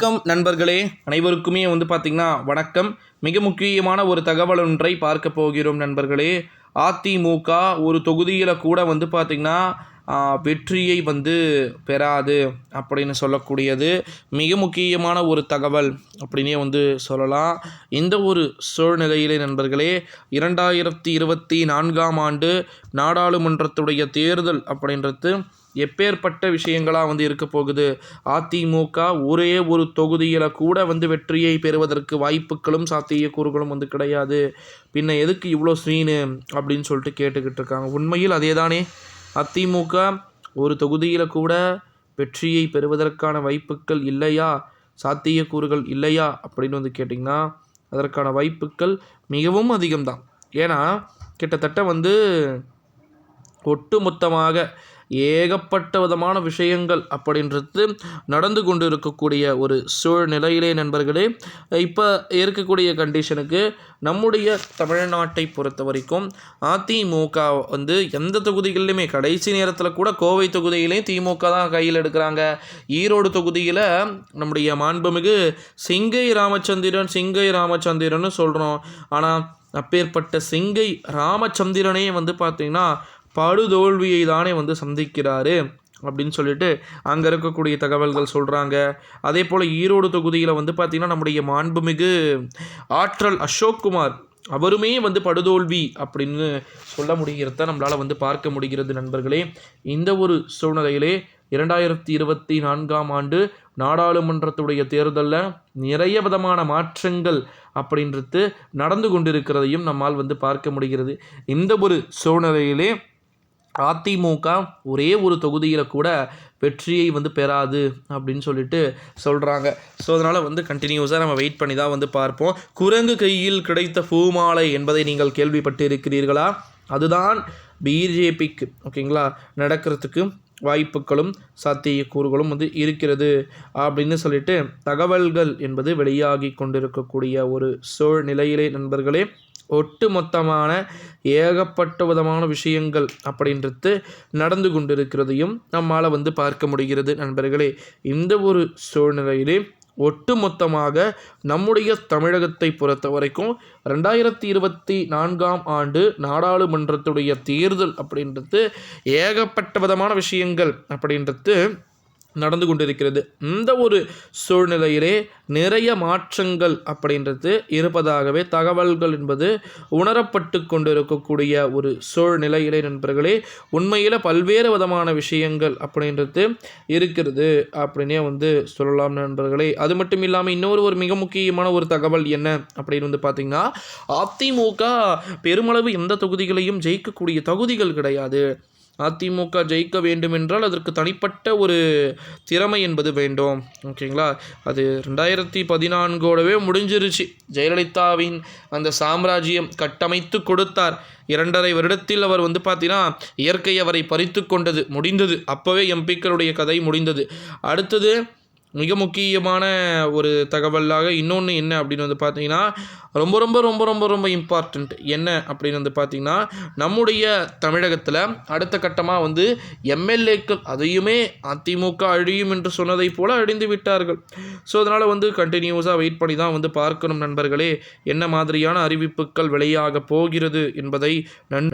வணக்கம் நண்பர்களே. அனைவருக்குமே வந்து பார்த்திங்கன்னா வணக்கம். மிக முக்கியமான ஒரு தகவல் ஒன்றை பார்க்க போகிறோம் நண்பர்களே. அதிமுக ஒரு தொகுதியில் கூட வந்து பார்த்திங்கன்னா வெற்றியை வந்து பெறாது அப்படின்னு சொல்லக்கூடியது. மிக முக்கியமான ஒரு தகவல் அப்படின்னே வந்து சொல்லலாம். இந்த ஒரு சூழ்நிலையிலே நண்பர்களே இரண்டாயிரத்தி இருபத்தி நான்காம் ஆண்டு நாடாளுமன்றத்துடைய தேர்தல் அப்படின்றது எப்பேற்பட்ட விஷயங்களாக வந்து இருக்க போகுது? அதிமுக ஒரே ஒரு தொகுதியில் கூட வந்து வெற்றியை பெறுவதற்கு வாய்ப்புகளும் சாத்தியக்கூறுகளும் வந்து கிடையாது. பின்ன எதுக்கு இவ்வளோ ஸ்ரீனு? அப்படின்னு சொல்லிட்டு கேட்டுக்கிட்டு இருக்காங்க. உண்மையில் அதே தானே அதிமுக ஒரு தொகுதியில் கூட வெற்றியை பெறுவதற்கான வாய்ப்புகள் இல்லையா? சாத்தியக்கூறுகள் இல்லையா? அப்படின்னு வந்து கேட்டிங்கன்னா அதற்கான வாய்ப்புகள் மிகவும் அதிகம்தான். ஏன்னா கிட்டத்தட்ட வந்து ஒட்டுமொத்தமாக ஏகப்பட்ட விதமான விஷயங்கள் அப்படின்றது நடந்து கொண்டு இருக்கக்கூடிய ஒரு சூழ்நிலையிலே நண்பர்களே. இப்போ இருக்கக்கூடிய கண்டிஷனுக்கு நம்முடைய தமிழ்நாட்டை பொறுத்த வரைக்கும் அதிமுக வந்து எந்த தொகுதிகளிலுமே கடைசி நேரத்தில் கூட கோவை தொகுதியிலையும் திமுக தான் கையில் எடுக்கிறாங்க. ஈரோடு தொகுதியில் நம்முடைய மாண்புமிகு சிங்கை ராமச்சந்திரன் சிங்கை ராமச்சந்திரன் சொல்கிறோம் ஆனால் அப்பேற்பட்ட சிங்கை ராமச்சந்திரனே வந்து பார்த்திங்கன்னா படுதோல்வியை தானே வந்து சந்திக்கிறாரு அப்படின்னு சொல்லிட்டு அங்கே இருக்கக்கூடிய தகவல்கள் சொல்கிறாங்க அதே போல் ஈரோடு தொகுதியில் வந்து பார்த்திங்கன்னா நம்முடைய மாண்புமிகு ஆற்றல் அசோக்குமார் அவருமே வந்து படுதோல்வி அப்படின்னு சொல்ல முடிகிறத நம்மளால் வந்து பார்க்க முடிகிறது நண்பர்களே. இந்த ஒரு சூழ்நிலையிலே இரண்டாயிரத்தி இருபத்தி நான்காம் ஆண்டு நாடாளுமன்றத்துடைய தேர்தலில் நிறைய விதமான மாற்றங்கள் அப்படின்றது நடந்து கொண்டிருக்கிறதையும் நம்மால் வந்து பார்க்க முடிகிறது. இந்த ஒரு சூழ்நிலையிலே அதிமுக ஒரே ஒரு தொகுதியில் கூட வெற்றியை வந்து பெறாது அப்படின்னு சொல்லிட்டு சொல்கிறாங்க ஸோ அதனால் வந்து கண்டினியூஸாக நம்ம வெயிட் பண்ணி தான் வந்து பார்ப்போம். குரங்கு கையில் கிடைத்த பூமாலை என்பதை நீங்கள் கேள்விப்பட்டு இருக்கிறீர்களா அதுதான் பிஜேபிக்கு ஓகேங்களா நடக்கிறதுக்கு வாய்ப்புகளும் சாத்தியக்கூறுகளும் வந்து இருக்கிறது அப்படின்னு சொல்லிட்டு தகவல்கள் என்பது வெளியாகி கொண்டிருக்கக்கூடிய ஒரு சூழ்நிலையிலே நண்பர்களே. ஒட்டு மொத்தமான ஏகப்பட்ட விதமான விஷயங்கள் அப்படின்றது நடந்து கொண்டிருக்கிறதையும் நம்மால் வந்து பார்க்க முடிகிறது. நண்பர்களே இந்த ஒரு சூழ்நிலையிலே ஒட்டுமொத்தமாக நம்முடைய தமிழகத்தை பொறுத்த வரைக்கும் ரெண்டாயிரத்தி இருபத்தி நான்காம் ஆண்டு நாடாளுமன்றத்துடைய தேர்தல் அப்படின்றது ஏகப்பட்ட விதமான விஷயங்கள் அப்படின்றது நடந்து கொண்டிருக்கிறது. இந்த ஒரு சூழ்நிலையிலே நிறைய மாற்றங்கள் அப்படின்றது இருப்பதாகவே தகவல்கள் என்பது உணரப்பட்டு கொண்டிருக்கக்கூடிய ஒரு சூழ்நிலையிலே நண்பர்களே உண்மையில் பல்வேறு விதமான விஷயங்கள் அப்படின்றது இருக்கிறது அப்படின்னே வந்து சொல்லலாம் நண்பர்களே. அது மட்டும் இல்லாமல் இன்னொரு ஒரு மிக முக்கியமான ஒரு தகவல் என்ன அப்படின்னு வந்து பார்த்திங்கன்னா அதிமுக பெருமளவு எந்த தொகுதிகளையும் ஜெயிக்கக்கூடிய தகுதிகள் கிடையாது. அதிமுக ஜெயிக்க வேண்டுமென்றால் அதற்கு தனிப்பட்ட ஒரு திறமை என்பது வேண்டும். ஓகேங்களா? அது ரெண்டாயிரத்தி பதினான்கோடவே முடிஞ்சிருச்சு. ஜெயலலிதாவின் அந்த சாம்ராஜ்யம் கட்டமைத்து கொடுத்தார். இரண்டரை வருடத்தில் அவர் வந்து பார்த்தீங்கன்னா இயற்கை அவரை பறித்து கொண்டது முடிந்தது. அப்போவே எம்பிக்களுடைய கதை முடிந்தது. அடுத்தது மிக முக்கியமான ஒரு தகவலாக இன்னொன்று என்ன அப்படின்னு வந்து பார்த்தீங்கன்னா ரொம்ப ரொம்ப ரொம்ப ரொம்ப ரொம்ப இம்பார்ட்டண்ட் என்ன அப்படின்னு வந்து பார்த்திங்கன்னா நம்முடைய தமிழகத்தில் அடுத்த கட்டமாக வந்து எம்எல்ஏக்கள் அதையுமே அதிமுக அழியும் என்று சொன்னதை போல் அழிந்து விட்டார்கள். ஸோ அதனால் வந்து கண்டினியூஸாக வெயிட் பண்ணி தான் வந்து பார்க்கணும் நண்பர்களே. என்ன மாதிரியான அறிவிப்புகள் வெளியாக போகிறது என்பதை நன்